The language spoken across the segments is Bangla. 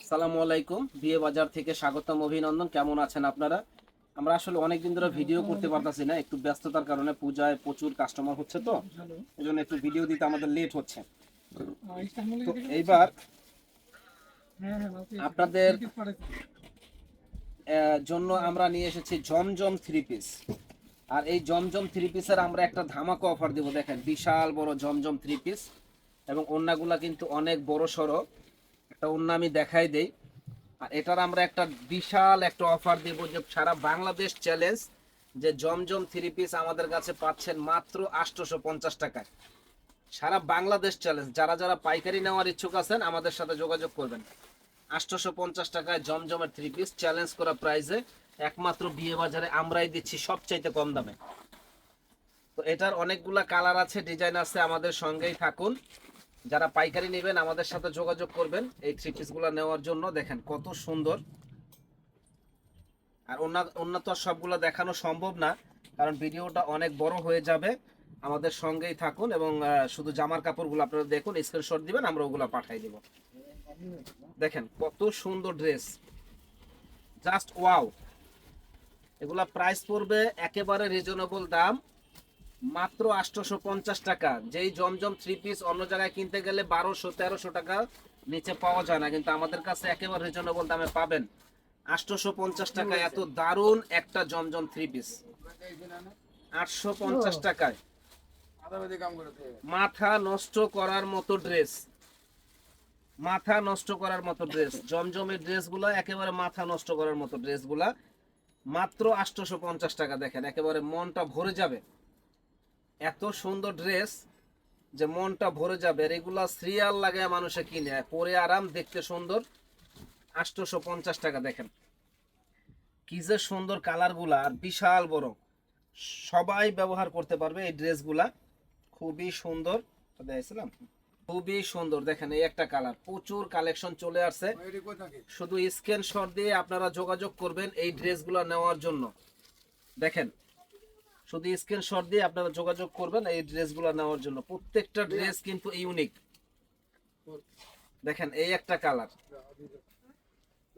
আসসালামু আলাইকুম। বিয়ে বাজার থেকে স্বাগতম, অভিনন্দন। কেমন আছেন আপনারা? আমরা আসলে অনেকদিন ধরে ভিডিও করতে না, একটু ব্যস্ততার কারণে পূজায় প্রচুর কাস্টমার হচ্ছে তো জন্য একটু ভিডিও দিতে আমাদের লেট হচ্ছে। এইবার আপনাদের জন্য আমরা নিয়ে এসেছি জমজম থ্রি পিস আর এই জমজম থ্রি পিসের আমরা একটা ধামাকা অফার দেবো, দেখেন, বিশাল বড় জমজম থ্রি পিস এবং ওন্নাগুলা কিন্তু অনেক বড় সড়ো। একটা অন্য আমি দেখাই দেই। আর এটার আমরা একটা বিশাল একটা অফার দেবো যে সারা বাংলাদেশ চ্যালেঞ্জ যে জমজম থ্রি পিস আমাদের কাছে পাচ্ছেন মাত্র আটশোশো পঞ্চাশ টাকায়। সারা বাংলাদেশ চ্যালেঞ্জ যারা যারা পাইকারি নেওয়ার ইচ্ছুক আছেন, আমাদের সাথে যোগাযোগ করবেন। আটশোশো পঞ্চাশ টাকায় জমজমের থ্রি পিস চ্যালেঞ্জ করা প্রাইসে একমাত্র বিয়ে বাজারে আমরাই দিচ্ছি সবচাইতে কম দামে। তো এটার অনেকগুলা কালার আছে ডিজাইন আছে, আমাদের সঙ্গেই থাকুন। যারা পাইকারি নেবেন, আমাদের সাথে যোগাযোগ করবেন এই থ্রি পিসগুলো নেওয়ার জন্য। দেখেন কত সুন্দর। আর অন্য তো সবগুলো দেখানো সম্ভব না, কারণ ভিডিওটা অনেক বড় হয়ে যাবে। আমাদের সঙ্গেই থাকুন এবং শুধু জামার কাপড়গুলো আপনারা দেখুন স্ক্রিনশট দিবেন, আমরা ওগুলো পাঠাই দিব। দেখেন কত সুন্দর ড্রেস জাস্ট ওয়াও এগুলা প্রাইস পড়বে একেবারে রিজনেবল দাম। মাত্র আটশোশো পঞ্চাশ টাকা। যেই জমজম থ্রি পিস অন্য জায়গায় কিনতে গেলে বারোশো তেরোশো টাকা নিচে পাওয়া যায় না কিন্তু আমাদের কাছে একেবারে রিজনেবল দামে পাবেন। আটশোশো পঞ্চাশ টাকা এত দারুণ একটা জমজম থ্রি পিস আটশো পঞ্চাশ টাকায়। মাথা নষ্ট করার মতো ড্রেস মাথা নষ্ট করার মতো ড্রেস জমজমের ড্রেসগুলো একেবারে মাথা নষ্ট করার মতো ড্রেসগুলা মাত্র আটশোশো পঞ্চাশ টাকা দেখেন একেবারে মনটা ভরে যাবে। এত সুন্দর ড্রেস যে মনটা ভরে যাবে। এগুলা সিরিয়াল লাগে মানুষে কিনে। পরে আরাম দেখতে সুন্দর। আটশোশো পঞ্চাশ টাকা দেখেন। কি যে সুন্দর কালারগুলা আর বিশাল বড়। সবাই ব্যবহার করতে পারবে এই ড্রেসগুলা খুবই সুন্দর। দেখছিলাম খুবই সুন্দর দেখেন এই একটা কালার। প্রচুর কালেকশন চলে আসছে। শুধু স্ক্রিনশট দিয়ে আপনারা যোগাযোগ করবেন এই ড্রেসগুলো নেওয়ার জন্য। দেখেন শুধু স্ক্রিনশট দিয়ে আপনারা যোগাযোগ করবেন এই ড্রেসগুলো নেওয়ার জন্য। প্রত্যেকটা ড্রেস কিন্তু ইউনিক দেখেন এই একটা কালার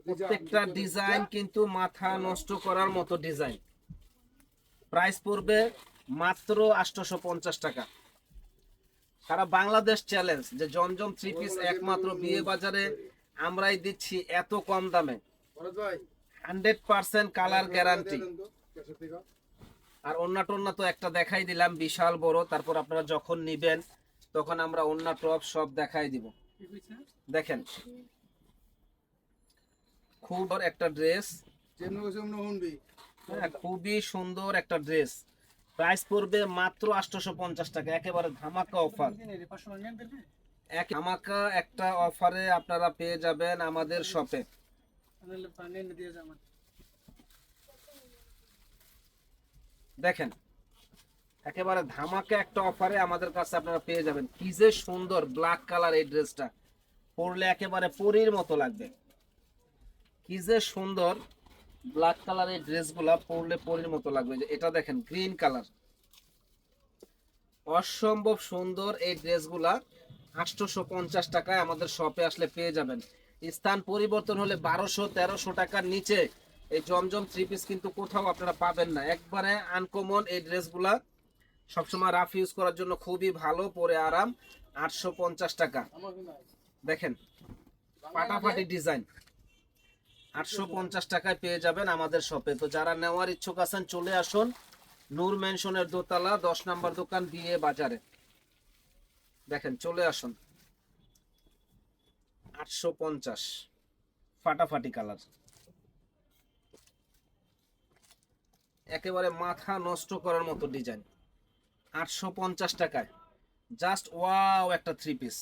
প্রত্যেকটা ডিজাইন কিন্তু মাথা নষ্ট করার মতো ডিজাইন প্রাইস পড়বে মাত্র আটশোশো পঞ্চাশ টাকা। সারা বাংলাদেশ চ্যালেঞ্জ যে জমজম থ্রি পিস একমাত্র বিয়ে বাজারে আমরাই দিচ্ছি এত কম দামে। হান্ড্রেড পার্সেন্ট কালার গ্যারান্টি আর অন্য টন্না তো একটা দেখাই দিলাম, বিশাল বড়। তারপর আপনারা যখন নিবেন, তখন আমরা অন্য টপ সব দেখাই দিব। দেখেন। খুব একটা ড্রেস। হ্যাঁ খুবই সুন্দর একটা ড্রেস। প্রাইস পড়বে মাত্র আটশোশো পঞ্চাশ টাকা, একেবারে ধামাকা অফার। এক ধামাকা একটা অফারে আপনারা পেয়ে যাবেন আমাদের শপে। দেখেন, একেবারে ধামাকা একটা অফারে আমাদের কাছে আপনারা পেয়ে যাবেন। কি যে সুন্দর ব্ল্যাক কালার এই ড্রেসটা পরলে একেবারে পরীর মতো লাগবে। কি যে সুন্দর ব্ল্যাক কালার এই ড্রেসগুলা পরলে পরীর মতো লাগবে। এটা দেখেন গ্রিন কালার অসম্ভব সুন্দর এই ড্রেসগুলা আটশোশো পঞ্চাশ টাকায় আমাদের শপে আসলে পেয়ে যাবেন। স্থান পরিবর্তন হলে বারোশো তেরোশো টাকার নিচে এই জমজম থ্রি পিস কিন্তু কোথাও আপনারা পাবেন না। একবারে আনকমন এই ড্রেসগুলা সবসময় রাফ ইউজ করার জন্য খুবই ভালো, পরে আরাম। আটশো পঞ্চাশ টাকা। দেখেন, ফাটাফাটি ডিজাইন আটশো পঞ্চাশ টাকায় পেয়ে যাবেন আমাদের শপে তো যারা নেওয়ার ইচ্ছুক আছেন, চলে আসুন। নূর মেনশনের দোতলা, দশ নম্বর দোকান, বিয়ে বাজারে। দেখেন, চলে আসুন। আটশো পঞ্চাশ। ফাটাফাটি কালার একেবারে মাথা নষ্ট করার মতো ডিজাইন আটশো পঞ্চাশ টাকায়। জাস্ট ওয়াও একটা থ্রি পিস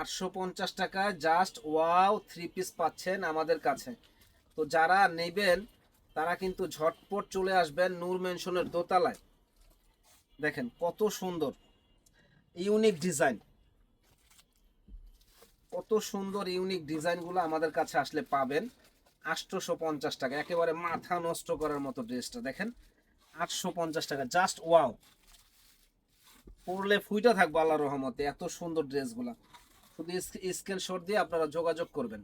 আটশো পঞ্চাশ টাকায় জাস্ট ওয়াও থ্রি পিস পাচ্ছেন আমাদের কাছে। তো যারা নেবেন, তারা কিন্তু ঝটপট চলে আসবেন নূর মেনশনের দোতলায়। দেখেন কত সুন্দর। ইউনিক ডিজাইন কত সুন্দর, ইউনিক ডিজাইনগুলো আমাদের কাছে আসলে পাবেন। আটশোশো পঞ্চাশ টাকা। একেবারে মাথা নষ্ট করার মতো ড্রেসটা, দেখেন। আটশো পঞ্চাশ টাকা, জাস্ট ওয়াও। পরলে ফুইটা থাকব আল্লাহ রহমতে, এত সুন্দর ড্রেসগুলা। শুধু স্ক্রিনশট দিয়ে আপনারা যোগাযোগ করবেন।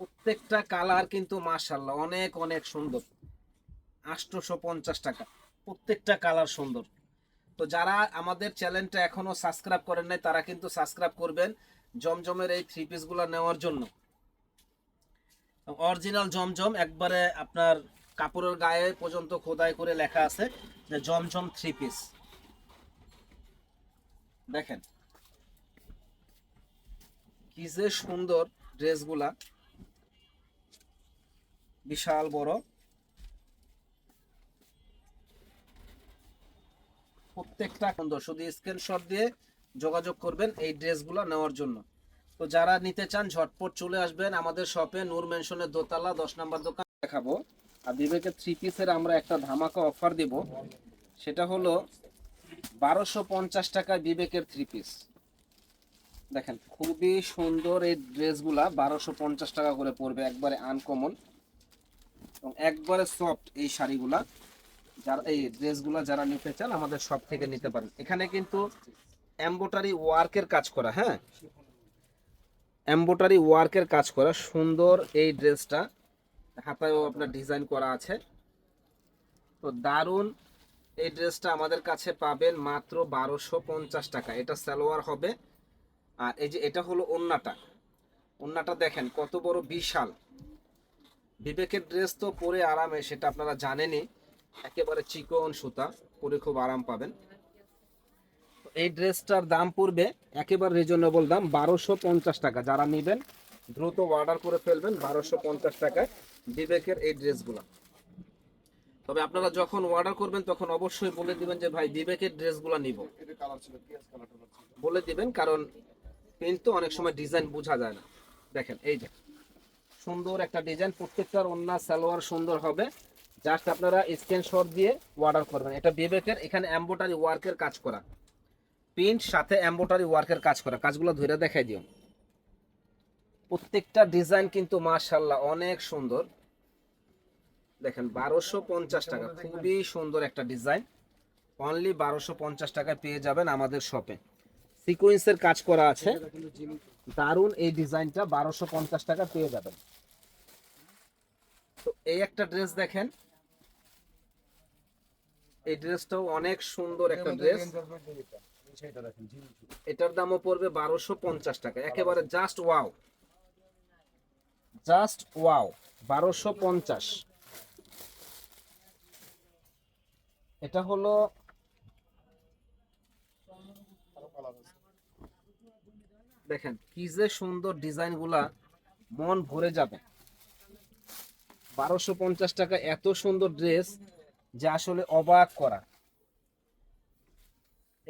প্রত্যেকটা কালার কিন্তু মাশাল্লাহ অনেক অনেক সুন্দর। আটশোশো পঞ্চাশ টাকা, প্রত্যেকটা কালার সুন্দর। তো যারা আমাদের চ্যানেলটা এখনও সাবস্ক্রাইব করেন নাই, তারা কিন্তু সাবস্ক্রাইব করবেন জমজমের এই থ্রি পিসগুলো নেওয়ার জন্য। অরিজিনাল জমজম, একবারে আপনার কাপড়ের গায়ে পর্যন্ত খোদাই করে লেখা আছে যে জমজম থ্রি পিস দেখেন। কি যে সুন্দর ড্রেসগুলা। বিশাল বড়। প্রত্যেকটা সুন্দর। শুধু স্ক্রিনশট দিয়ে যোগাযোগ করবেন এই ড্রেসগুলো নেওয়ার জন্য। তো যারা নিতে চান, ঝটপট চলে আসবেন আমাদের শপে। নূর মেনশনের দোতলা, দশ নম্বর দোকান দেখাবো। আর বিবেকের থ্রি পিসের আমরা একটা ধামাকা অফার দিব। সেটা হলো বারোশো পঞ্চাশ টাকায় বিবেকের থ্রি পিস দেখেন, খুবই সুন্দর এই ড্রেসগুলা বারোশো পঞ্চাশ টাকা করে পড়বে, একবারে আনকমন এবং একবারে সফট এই শাড়িগুলা। যারা এই ড্রেসগুলা যারা নিতে চান, আমাদের সব থেকে নিতে পারেন। এখানে কিন্তু এম্বোটারি ওয়ার্কের কাজ করা হ্যাঁ? এম্বোটারি ওয়ার্কের কাজ করা, সুন্দর এই ড্রেসটা। হাতায়ও আপনার ডিজাইন করা আছে। তো দারুণ এই ড্রেসটা আমাদের কাছে পাবেন মাত্র বারোশো পঞ্চাশ টাকা। এটা সালোয়ার হবে। আর এই যে এটা হলো ওন্নাটা। ওন্নাটা দেখেন কত বড় বিশাল। বিবেকের ড্রেস তো পরে আরামে, সেটা আপনারা জানেনই। একেবারে চিকন সুতা, পরে খুব আরাম পাবেন। এই ড্রেসটার দাম পড়বে একেবারে রিজনেবল দাম বারোশো পঞ্চাশ টাকা। যারা নেবেন, দ্রুত অর্ডার করে ফেলবেন বারোশো পঞ্চাশ টাকায় বিবেকের এই ড্রেসগুলো। তবে আপনারা যখন অর্ডার করবেন, তখন অবশ্যই বলে দিবেন যে, ভাই, বিবেকের ড্রেসগুলো নিব। বলে দিবেন, কারণ প্রিন্ট তো অনেক সময় ডিজাইন বোঝা যায় না। দেখেন, এই যে সুন্দর একটা ডিজাইন প্রত্যেকটার অন্য সালোয়ার সুন্দর হবে। জাস্ট আপনারা স্ক্রিনশট দিয়ে অর্ডার করবেন। এটা বিবেকের, এখানে এম্বোটারি ওয়ার্কের কাজ করা। প্রিন্ট সাথে এম্বোটারি ওয়ার্কের কাজ করা। কাজগুলো ধরে দেখাই দিও। প্রত্যেকটা ডিজাইন কিন্তু মাশাল্লাহ অনেক সুন্দর। দেখেন বারোশো পঞ্চাশ টাকা। খুবই সুন্দর একটা ডিজাইন। অনলি বারোশো পঞ্চাশ টাকায় পেয়ে যাবেন আমাদের শপে। সিকোয়েন্সের কাজ করা আছে। দারুণ এই ডিজাইনটা বারোশো পঞ্চাশ টাকা পেয়ে যাবেন। তো এই একটা ড্রেস দেখেন। এই ড্রেসটাও অনেক সুন্দর একটা ড্রেস। এটার দামও পড়বে বারোশো পঞ্চাশ টাকা। একেবারে জাস্ট ওয়াও জাস্ট ওয়াও বারোশো পঞ্চাশ। এটা হলো দেখেন কি যে সুন্দর ডিজাইনগুলা মন ভরে যাবে। বারোশো পঞ্চাশ টাকা এত সুন্দর ড্রেস যে আসলে অবাক করা।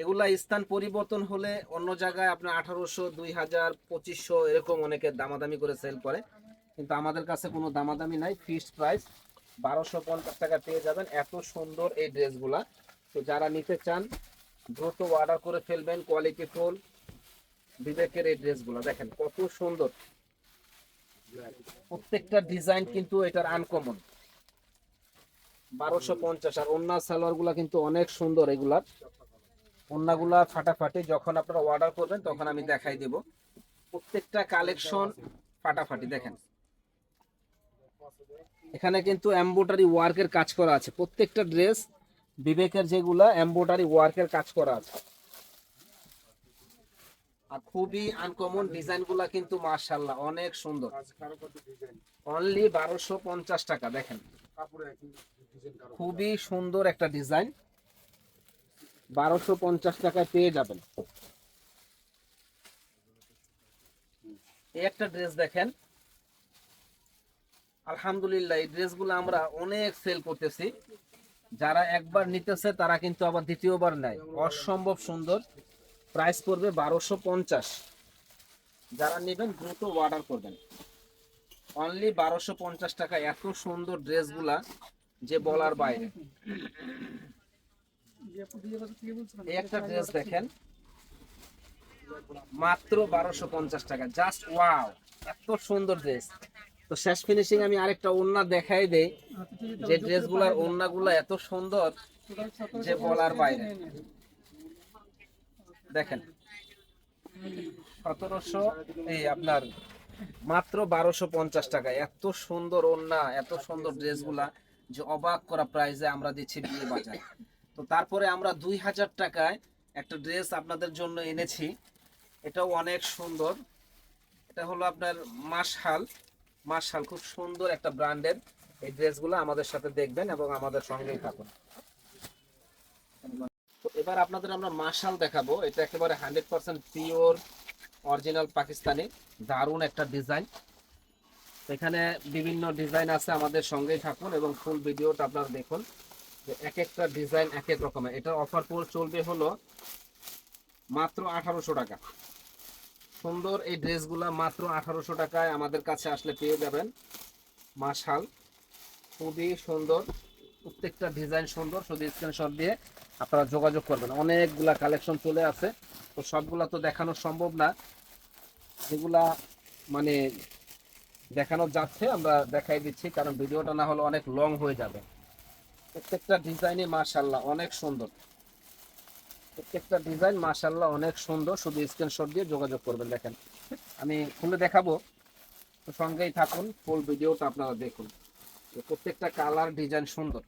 এগুলা স্থান পরিবর্তন হলে অন্য জায়গায় আপনার আঠারোশো, দুই হাজার, পঁচিশশো এরকম অনেকে দামাদামি করে সেল করে। কিন্তু আমাদের কাছে কোনো দামাদামি নাই ফিক্সড প্রাইস বারোশো পঞ্চাশ টাকা পেয়ে যাবেন, এত সুন্দর এই ড্রেসগুলা। তো যারা নিতে চান, দ্রুত অর্ডার করে ফেলবেন কোয়ালিটি ফুল বিবেকের এই ড্রেসগুলো, দেখেন কত সুন্দর। প্রত্যেকটা ডিজাইন কিন্তু এটার আনকমন বারোশো পঞ্চাশ আর অন্য সালোয়ারগুলা কিন্তু অনেক সুন্দর এগুলার। অন্যগুলা ফাটাফাটি যখন আপনারা অর্ডার করবেন, তখন আমি দেখাই দেব। প্রত্যেকটা কালেকশন ফাটাফাটি, দেখেন। এখানে কিন্তু এম্বোটারি ওয়ার্কের কাজ করা আছে। প্রত্যেকটা ড্রেস বিবেকের যেগুলা এম্বোটারি ওয়ার্কের কাজ করা আছে। আর খুবই আনকমন ডিজাইনগুলা কিন্তু মার্শাল্লাহ অনেক সুন্দর। অনলি বারোশো পঞ্চাশ টাকা, দেখেন। খুবই সুন্দর একটা ডিজাইন বারোশো পঞ্চাশ টাকায় পেয়ে যাবেন। এই একটা ড্রেস দেখেন। আলহামদুলিল্লাহ, এই ড্রেসগুলো আমরা অনেক সেল করতেছি। যারা একবার নিতেছে, তারা কিন্তু আবার দ্বিতীয়বার নেয়। অসম্ভব সুন্দর। প্রাইস পড়বে বারোশো পঞ্চাশ। যারা নেবেন, দ্রুত অর্ডার করবেন। অনলি বারোশো পঞ্চাশ টাকা এত সুন্দর ড্রেসগুলা যে বলার বাইরে। এই একটা ড্রেস দেখেন। মাত্র বারোশো পঞ্চাশ টাকা। জাস্ট ওয়াও এত সুন্দর ড্রেস তো শেষ ফিনিশিং আমি আরেকটা ওন্না দেখাই দেই। যে ড্রেসগুলার ওন্নাগুলো এত সুন্দর যে বলার বাইরে। দেখেন। সতেরোশো এই আপনার মাত্র বারোশো পঞ্চাশ টাকা। এত সুন্দর ওন্না এত সুন্দর ড্রেসগুলা যে অবাক করা প্রাইজে আমরা দিচ্ছি বিয়ে বাজার। তো তারপরে আমরা দুই হাজার টাকায় একটা ড্রেস আপনাদের জন্য এনেছি। এটাও অনেক সুন্দর। এটা হলো আপনার মাসহাল মাসহাল খুব সুন্দর একটা ব্র্যান্ডের। এই ড্রেসগুলো আমাদের সাথে দেখবেন এবং আমাদের সঙ্গেই থাকুন। এবার আপনাদের আমরা মাশাল দেখাবো। এটা একেবারে hundred percent pure, original Pakistani, দারুণ একটা ডিজাইন। এখানে বিভিন্ন ডিজাইন আছে, আমাদের সঙ্গেই থাকুন এবং ফুল ভিডিওটা আপনারা দেখুন। এক একটা ডিজাইন এক এক রকমের। এটার অফার পুরো চলবে হলো মাত্র আঠারোশো টাকা। সুন্দর এই ড্রেসগুলা মাত্র আঠারোশো টাকায় আমাদের কাছে আসলে পেয়ে যাবেন। মাশাল, খুবই সুন্দর, প্রত্যেকটা ডিজাইন সুন্দর। শুধু স্ক্রিনশট দিয়ে আপনারা যোগাযোগ করবেন। অনেকগুলা কালেকশন চলে আছে। তো সবগুলা তো দেখানো সম্ভব না। যেগুলা মানে দেখানো যাচ্ছে, আমরা দেখাই দিচ্ছি, কারণ ভিডিওটা না হলে অনেক লং হয়ে যাবে। প্রত্যেকটা ডিজাইনই মাশাল্লাহ অনেক সুন্দর। প্রত্যেকটা ডিজাইন মাশাল্লাহ অনেক সুন্দর, শুধু স্ক্রিনশট দিয়ে যোগাযোগ করবেন, দেখেন। আমি খুলে দেখাবো, তো সঙ্গেই থাকুন ফুল ভিডিওটা আপনারা দেখুন। প্রত্যেকটা কালার ডিজাইন সুন্দর।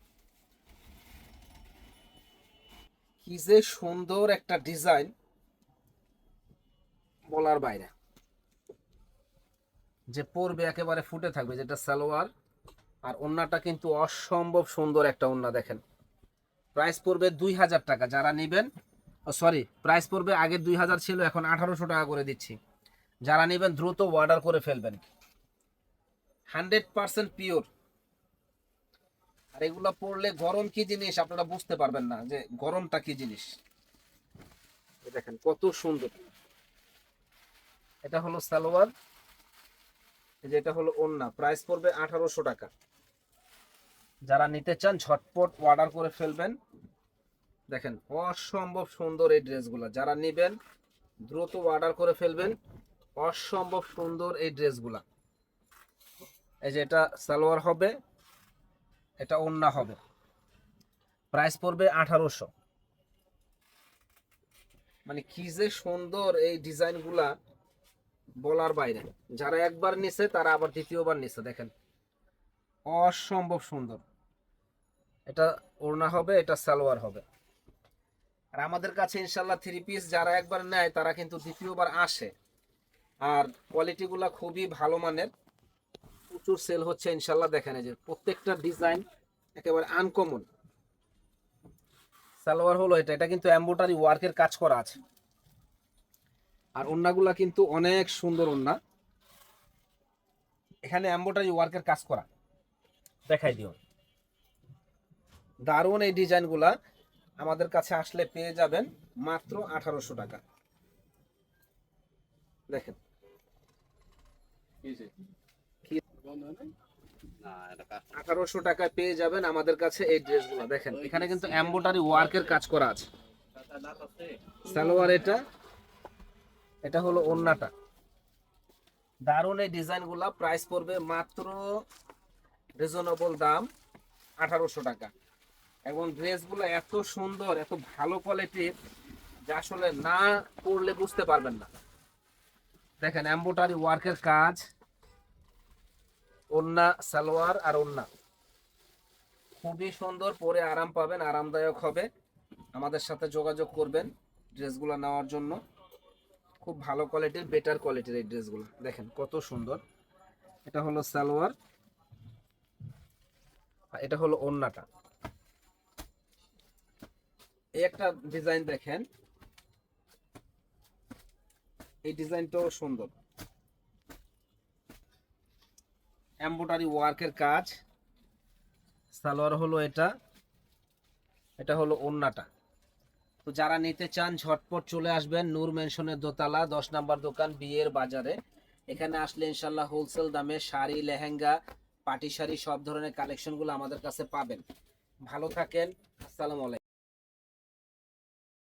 কি যে সুন্দর একটা ডিজাইন বলার বাইরে। যে পরবে একেবারে ফুটে থাকবে, যেটা সালোয়ার আর ওন্নাটা কিন্তু অসম্ভব সুন্দর একটা ওন্না দেখেন। প্রাইস পড়বে দুই হাজার টাকা, যারা নেবেন সরি, প্রাইস পড়বে আগে দুই হাজার ছিল, এখন আঠারোশো টাকা করে দিচ্ছি। যারা নেবেন, দ্রুত অর্ডার করে ফেলবেন। Hundred percent pure. আর এগুলো পড়লে গরম কি জিনিস আপনারা বুঝতে পারবেন না, যে গরমটা কি জিনিস। দেখেন, কত সুন্দর। এটা হলো সালোয়ার, এই যে এটা হলো ওন্না, প্রাইস পড়বে আঠারোশো টাকা। যারা নিতে চান, ঝটপট অর্ডার করে ফেলবেন। দেখেন, অসম্ভব সুন্দর এই ড্রেসগুলো। যারা নেবেন, দ্রুত অর্ডার করে ফেলবেন। অসম্ভব সুন্দর এই ড্রেসগুলা। এই যে এটা সালোয়ার হবে, এটা ওন্না হবে। প্রাইস পড়বে আঠারোশো। মানে কি যে সুন্দর এই ডিজাইনগুলা বলার বাইরে। যারা একবার নিছে, তারা আবার দ্বিতীয়বার নিছে, দেখেন। অসম্ভব সুন্দর। এটা ওড়না হবে, এটা সালোয়ার হবে। আর আমাদের কাছে ইনশাল্লাহ থ্রি পিস যারা একবার নেয়, তারা কিন্তু দ্বিতীয়বার আসে। আর কোয়ালিটিগুলা খুবই ভালো মানের। প্রচুর সেল হচ্ছে ইনশাল্লাহ, দেখেন যে প্রত্যেকটা ডিজাইন একেবারে আনকমন সালোয়ার হলো এটা এটা কিন্তু এম্বোটারি ওয়ার্কের কাজ করা আছে। আর ওন্নাগুলা কিন্তু অনেক সুন্দর ওন্না এখানে এম্বোটারি ওয়ার্কের কাজ করা। দেখাই দিও। দারুণ এই ডিজাইনগুলা আমাদের কাছে আসলে পেয়ে যাবেন মাত্র আঠারোশো টাকা। দেখেন। আঠারোশো টাকায় পেয়ে যাবেন আমাদের কাছে এই ড্রেসগুলো দেখেন। এখানে কিন্তু এম্বোটারি ওয়ার্কের কাজ করা আছে। সালোয়ার এটা এটা হলো ওন্নাটা। দারুণ এই ডিজাইনগুলা প্রাইস পড়বে মাত্র রিজনেবল দাম আঠারোশো টাকা। এবং ড্রেসগুলো এত সুন্দর, এত ভালো কোয়ালিটির যা আসলে না পড়লে বুঝতে পারবেন না। দেখেন এম্বোটারি ওয়ার্কের কাজ। ওন্না সালোয়ার আর ওন্না খুবই সুন্দর, পরে আরাম পাবেন, আরামদায়ক হবে। আমাদের সাথে যোগাযোগ করবেন ড্রেসগুলো নেওয়ার জন্য। খুব ভালো কোয়ালিটির বেটার কোয়ালিটির এই ড্রেসগুলো। দেখেন, কত সুন্দর। এটা হলো সালোয়ার। এটা হলো ওন্নাটা এই একটা ডিজাইন দেখেন। এই ডিজাইনটাও সুন্দর। এম্বোটারি ওয়ার্কের কাজ। সালোয়ার হলো এটা। এটা হলো ওন্নাটা। তো যারা নিতে চান, ঝটপট চলে আসবেন নূর মেনশনের দোতলা, দশ নাম্বার দোকান, বিয়ের বাজারে। এখানে আসলে ইনশাল্লাহ হোলসেল দামে শাড়ি, লেহেঙ্গা পাটি শাড়ি সব ধরনের কালেকশনগুলো আমাদের কাছে পাবেন। ভালো থাকেন, আসসালামু আলাইকুম।